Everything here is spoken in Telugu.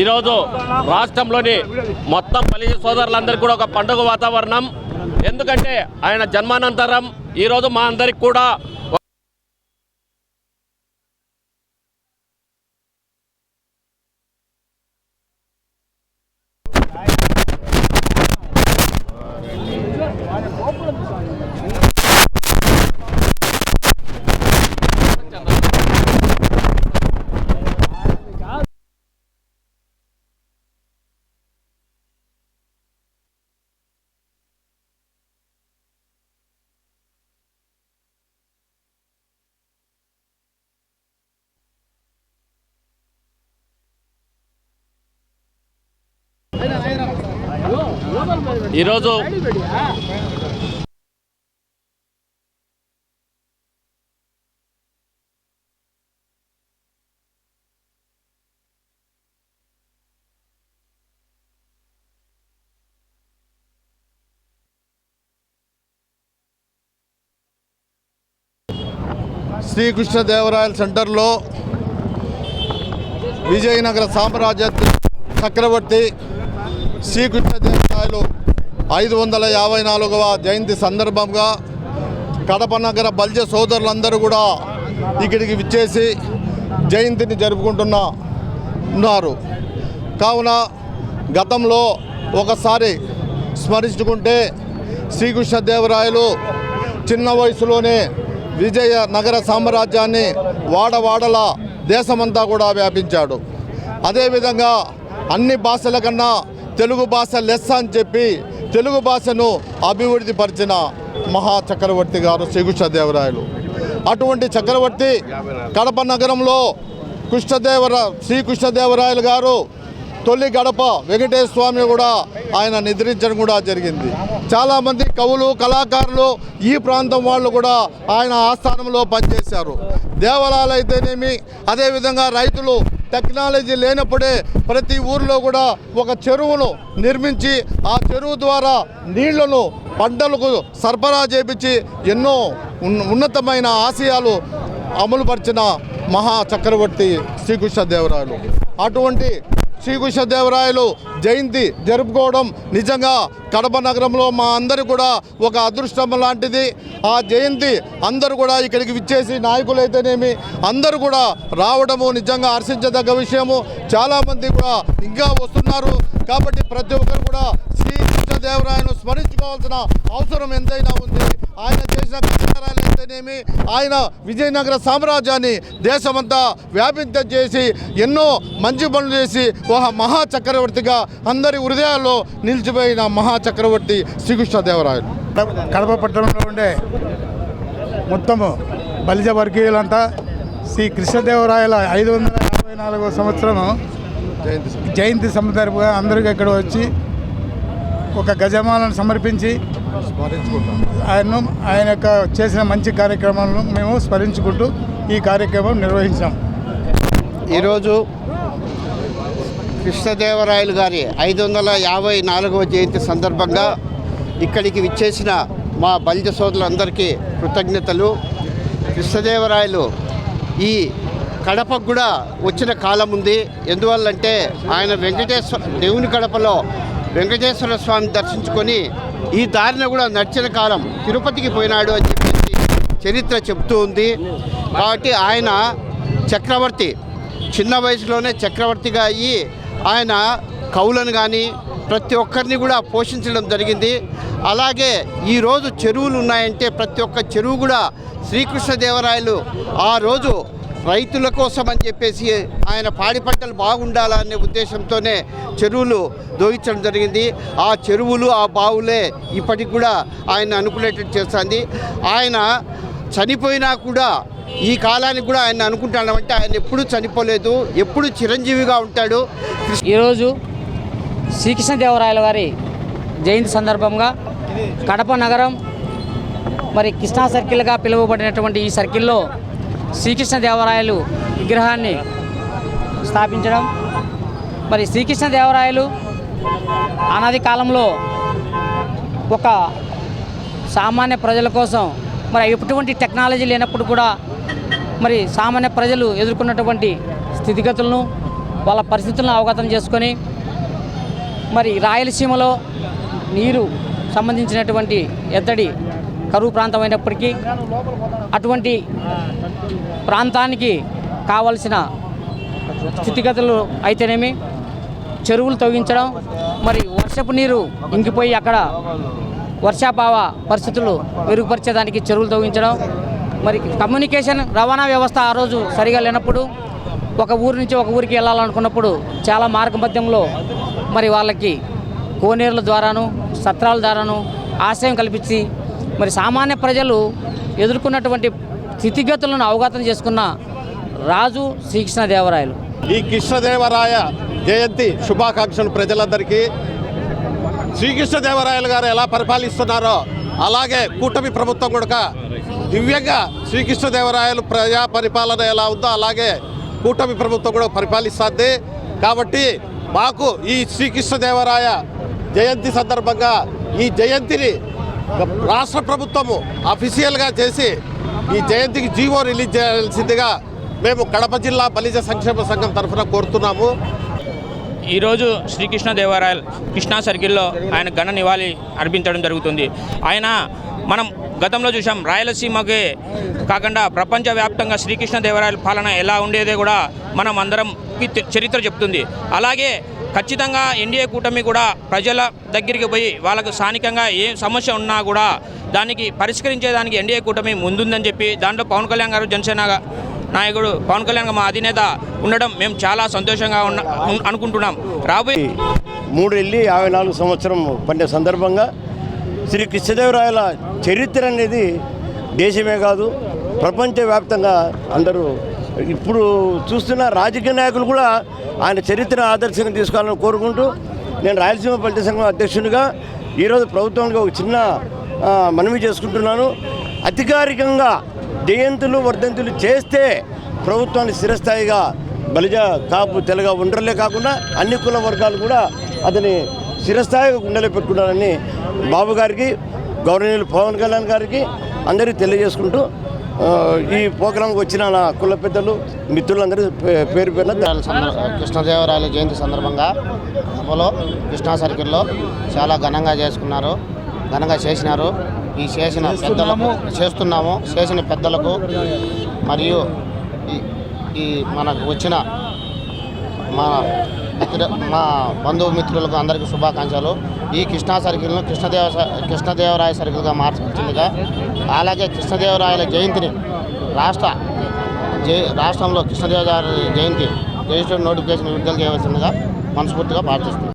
ఈరోజు రాష్ట్రంలోని మొత్తం బలిజ సోదరులందరికీ కూడా ఒక పండుగ వాతావరణం. ఎందుకంటే ఆయన జన్మానంతరం ఈరోజు మా అందరికి కూడా ఈరోజు శ్రీకృష్ణదేవరాయల సెంటర్లో విజయనగర సామ్రాజ్య చక్రవర్తి శ్రీకృష్ణదేవ ఐదు వందల యాభై నాలుగవ జయంతి సందర్భంగా కడప నగర బల్జ సోదరులందరూ కూడా ఇక్కడికి విచ్చేసి జయంతిని జరుపుకుంటున్న ఉన్నారు కావున గతంలో ఒకసారి స్మరించుకుంటే శ్రీకృష్ణదేవరాయలు చిన్న వయసులోనే విజయ నగర సామ్రాజ్యాన్ని వాడవాడల దేశమంతా కూడా వ్యాపించాడు. అదేవిధంగా అన్ని భాషల కన్నా తెలుగు భాష లెస్స అని చెప్పి తెలుగు భాషను అభివృద్ధి పరిచిన మహా చక్రవర్తి గారు శ్రీకృష్ణదేవరాయలు. అటువంటి చక్రవర్తి కడప నగరంలో కృష్ణదేవర శ్రీకృష్ణదేవరాయలు గారు తొలి గడప వెంకటేశ్వర స్వామి కూడా ఆయన నిద్రించడం కూడా జరిగింది. చాలామంది కవులు కళాకారులు ఈ ప్రాంతం వాళ్ళు కూడా ఆయన ఆస్థానంలో పనిచేశారు. దేవాలయాలు అయితేనేమి అదేవిధంగా రైతులు టెక్నాలజీ లేనప్పుడే ప్రతి ఊర్లో కూడా ఒక చెరువును నిర్మించి ఆ చెరువు ద్వారా నీళ్ళను పంటలకు సరఫరా చేపించి ఎన్నో ఉన్- ఉన్నతమైన ఆశయాలు అమలుపరిచిన మహా చక్రవర్తి శ్రీకృష్ణదేవరాయలు అటువంటి శ్రీకృష్ణదేవరాయలు జయంతి జరుపుకోవడం నిజంగా కడప నగరంలో మా అందరి కూడా ఒక అదృష్టం లాంటిది. ఆ జయంతి అందరూ కూడా ఇక్కడికి విచ్చేసి నాయకులైతేనేమి అందరూ కూడా రావడము నిజంగా హర్షించదగ్గ విషయము. చాలామంది కూడా ఇంకా వస్తున్నారు. కాబట్టి ప్రతి ఒక్కరు కూడా శ్రీకృష్ణదేవరాయను స్మరించుకోవాల్సిన అవసరం ఎంతైనా ఉంది. ఆయన చేసిన కష్టాలు అయితేనేమి ఆయన విజయనగర సామ్రాజ్యాన్ని దేశమంతా వ్యాపించేసి ఎన్నో మంచి పనులు చేసి ఒక మహా చక్రవర్తిగా అందరి హృదయాల్లో నిలిచిపోయిన మహా చక్రవర్తి శ్రీకృష్ణదేవరాయలు. కడప- కడప పట్టణంలో ఉండే మొత్తము బలిజ వర్గీయులంతా శ్రీ కృష్ణదేవరాయల ఐదు వందల యాభై నాలుగో సంవత్సరం జయంతి జయంతి సందర్భంగా అందరికీ ఇక్కడ వచ్చి ఒక గజమాలను సమర్పించి ఆయన్ను ఆయన యొక్క చేసిన మంచి కార్యక్రమాలను మేము స్మరించుకుంటూ ఈ కార్యక్రమం నిర్వహించాం. ఈరోజు కృష్ణదేవరాయలు గారి ఐదు వందల యాభై నాలుగవ జయంతి సందర్భంగా ఇక్కడికి విచ్చేసిన మా బలిజ సోదరులందరికీ కృతజ్ఞతలు. కృష్ణదేవరాయలు ఈ కడపకు కూడా వచ్చిన కాలం ఉంది. ఎందువల్లంటే ఆయన వెంకటేశ్వర దేవుని కడపలో వెంకటేశ్వర స్వామిని దర్శించుకొని ఈ దారిన కూడా నడిచిన కాలం తిరుపతికి పోయినాడు అని చెప్పేసి చరిత్ర చెబుతూ ఉంది. కాబట్టి ఆయన చక్రవర్తి చిన్న వయసులోనే చక్రవర్తిగా అయ్యి ఆయన కవులను కానీ ప్రతి ఒక్కరిని కూడా పోషించడం జరిగింది. అలాగే ఈరోజు చెరువులు ఉన్నాయంటే ప్రతి ఒక్క చెరువు కూడా శ్రీకృష్ణదేవరాయలు ఆ రోజు రైతుల కోసం అని చెప్పేసి ఆయన పాడి పంటలు బాగుండాలనే ఉద్దేశంతోనే చెరువులు దోహించడం జరిగింది. ఆ చెరువులు ఆ బావులే ఇప్పటికి కూడా ఆయన అనుకునేటట్టు చేస్తుంది. ఆయన చనిపోయినా కూడా ఈ కాలానికి కూడా ఆయన అనుకుంటామంటే ఆయన ఎప్పుడూ చనిపోలేదు ఎప్పుడు చిరంజీవిగా ఉంటాడు. ఈరోజు శ్రీకృష్ణదేవరాయల వారి జయంతి సందర్భంగా కడప నగరం మరి కృష్ణా సర్కిల్గా పిలువబడినటువంటి ఈ సర్కిల్లో శ్రీకృష్ణదేవరాయలు విగ్రహాన్ని స్థాపించడం. మరి శ్రీకృష్ణదేవరాయలు అనాది కాలంలో ఒక సామాన్య ప్రజల కోసం మరి ఎటువంటి టెక్నాలజీ లేనప్పుడు కూడా మరి సామాన్య ప్రజలు ఎదుర్కొన్నటువంటి స్థితిగతులను వాళ్ళ పరిస్థితులను అవగతం చేసుకొని మరి రాయలసీమలో నీరు సంబంధించినటువంటి ఎద్దడి కరువు ప్రాంతం అయినప్పటికీ అటువంటి ప్రాంతానికి కావలసిన స్థితిగతులు అయితేనేమి? చెరువులు తవ్వించడం మరి వర్షపు నీరు ఇంకిపోయి అక్కడ వర్షాభావ పరిస్థితులు మెరుగుపరిచేదానికి చెరువులు తవ్వించడం మరి కమ్యూనికేషన్ రవాణా వ్యవస్థ ఆ రోజు సరిగా లేనప్పుడు ఒక ఊరు నుంచి ఒక ఊరికి వెళ్ళాలనుకున్నప్పుడు చాలా మార్గమధ్యంలో మరి వాళ్ళకి కోనేరుల ద్వారాను సత్రాల ద్వారాను ఆశయం కల్పించి మరి సామాన్య ప్రజలు ఎదుర్కొన్నటువంటి స్థితిగతులను అవగతం చేసుకున్న రాజు శ్రీకృష్ణదేవరాయలు. ఈ కృష్ణదేవరాయ జయంతి శుభాకాంక్షలు ప్రజలందరికీ. శ్రీకృష్ణదేవరాయలు గారు ఎలా పరిపాలిస్తున్నారో అలాగే కూటమి ప్రభుత్వం కూడా దివ్యంగా శ్రీకృష్ణదేవరాయలు ప్రజా పరిపాలన ఎలా ఉందో అలాగే కూటమి ప్రభుత్వం కూడా పరిపాలిస్తుంది. కాబట్టి మాకు ఈ శ్రీకృష్ణదేవరాయ జయంతి సందర్భంగా ఈ జయంతిని రాష్ట్ర ప్రభుత్వము అఫీషియల్గా చేసి ఈ జయంతికి జీవో రిలీజ్ చేయాల్సిందిగా మేము కడప జిల్లా బలిజ సంక్షేమ సంఘం తరఫున కోరుతున్నాము. ఈరోజు శ్రీకృష్ణదేవరాయల్ కృష్ణా సర్కిల్లో ఆయన ఘన నివాళి అర్పించడం జరుగుతుంది. ఆయన మనం గతంలో చూసాం రాయలసీమకి కాకుండా ప్రపంచవ్యాప్తంగా శ్రీకృష్ణదేవరాయల పాలన ఎలా ఉండేదో కూడా మనం అందరం చరిత్ర చెప్తుంది. అలాగే ఖచ్చితంగా ఎన్డీఏ కూటమి కూడా ప్రజల దగ్గరికి పోయి వాళ్ళకు స్థానికంగా ఏ సమస్య ఉన్నా కూడా దానికి పరిష్కరించేదానికి ఎన్డీఏ కూటమి ముందుందని చెప్పి దాంట్లో పవన్ కళ్యాణ్ గారు జనసేన నాయకుడు పవన్ కళ్యాణ్ మా అధినేత ఉండడం మేము చాలా సంతోషంగా ఉన్న అనుకుంటున్నాం. రాబోయే మూడు వెళ్ళి యాభై నాలుగు సంవత్సరం పండే సందర్భంగా శ్రీ కృష్ణదేవరాయల చరిత్ర అనేది దేశమే కాదు ప్రపంచవ్యాప్తంగా అందరూ ఇప్పుడు చూస్తున్న రాజకీయ నాయకులు కూడా ఆయన చరిత్ర ఆదర్శంగా తీసుకోవాలని కోరుకుంటూ నేను రాయలసీమ పల్లె సంఘం అధ్యక్షునిగా ఈరోజు ప్రభుత్వానికి ఒక చిన్న మనవి చేసుకుంటున్నాను. అధికారికంగా జయంతులు వర్ధంతులు చేస్తే ప్రభుత్వాన్ని స్థిరస్థాయిగా బలిజ కాపు తెలగా ఉండరలే కాకుండా అన్ని కుల వర్గాలు కూడా అతని స్థిరస్థాయిగా గుండెలో పెట్టుకున్నారని బాబు గారికి గౌరవనీయులు పవన్ కళ్యాణ్ గారికి అందరికీ తెలియజేసుకుంటూ ఈ ప్రోగ్రాంకి వచ్చిన నా కుల పెద్దలు మిత్రులందరూ పే- పేరు పేరున సందర్భ- కృష్ణదేవరాయల జయంతి సందర్భంగా సభలో కృష్ణా సర్కిల్లో చాలా ఘనంగా చేసుకున్నారు ఘనంగా చేసినారు. ఈ చేసిన పెద్దలకు చేస్తున్నాము. చేసిన పెద్దలకు మరియు ఈ ఈ మనకు వచ్చిన మన మా బంధుమిత్రులకు అందరికీ శుభాకాంక్షలు. ఈ కృష్ణా సర్కిల్ను కృష్ణదేవ కృష్ణదేవరాయ సర్కిల్గా మార్చాల్సిందిగా అలాగే కృష్ణదేవరాయల జయంతిని రాష్ట్ర జై రాష్ట్రంలో కృష్ణదేవరాయ జయంతి రిజిస్టర్ నోటిఫికేషన్ విడుదల చేయవలసిందిగా మనస్ఫూర్తిగా ప్రార్థిస్తున్నాను